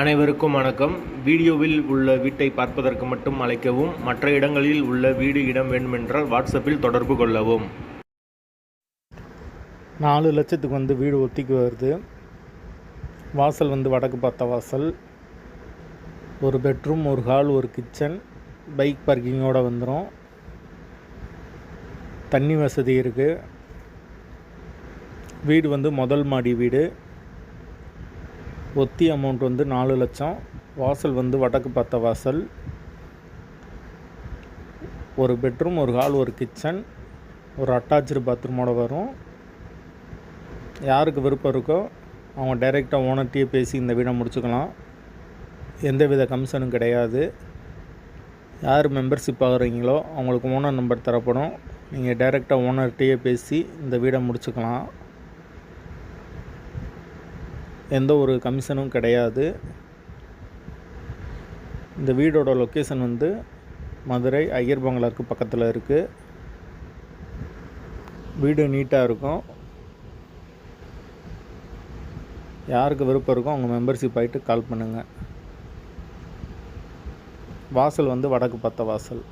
அனைவருக்கும் வணக்கம். வீடியோவில் உள்ள வீட்டை பார்ப்பதற்கு மட்டும் அழைக்கவும் மற்ற இடங்களில் உள்ள வீடு இடம் வேண்டுமென்றால் வாட்ஸ்அப்பில் தொடர்பு கொள்ளவும். நாலு லட்சத்துக்கு வந்து வீடு ஒத்திக்கு வருது. வாசல் வந்து வடக்கு பார்த்த வாசல். ஒரு பெட்ரூம் ஒரு ஹால் ஒரு கிச்சன் பைக் பார்க்கிங்கோடு வந்துடும் தண்ணி வசதி இருக்குது வீடு வந்து முதல் மாடி வீடு. ஒத்தி அமௌண்ட் வந்து நாலு லட்சம். வாசல் வந்து வடக்கு பார்த்த வாசல். ஒரு பெட்ரூம் ஒரு ஹால் ஒரு கிச்சன் ஒரு அட்டாச்சு பாத்ரூமோட வரும். யாருக்கு விருப்பம் இருக்கோ அவங்க டைரெக்டாக ஓனர்கிட்டயே பேசி இந்த வீடை முடிச்சுக்கலாம். எந்த வித கமிஷனும் கிடையாது. யார் மெம்பர்ஷிப் ஆகுறீங்களோ அவங்களுக்கு ஓனர் நம்பர் தரப்படும். நீங்கள் டைரெக்டாக ஓனர்கிட்டயே பேசி இந்த வீடை முடிச்சுக்கலாம். எந்த ஒரு கமிஷனும் கிடையாது. இந்த வீடோட லொக்கேஷன் வந்து மதுரை ஐயர் பங்களாருக்கு பக்கத்தில் இருக்குது வீடு நீட்டாக இருக்கும். யாருக்கு விருப்பம் இருக்கோ அவங்க மெம்பர்ஷிப் ஆகிட்டு கால் பண்ணுங்கள் வாசல் வந்து வடக்கு பார்த்த வாசல்.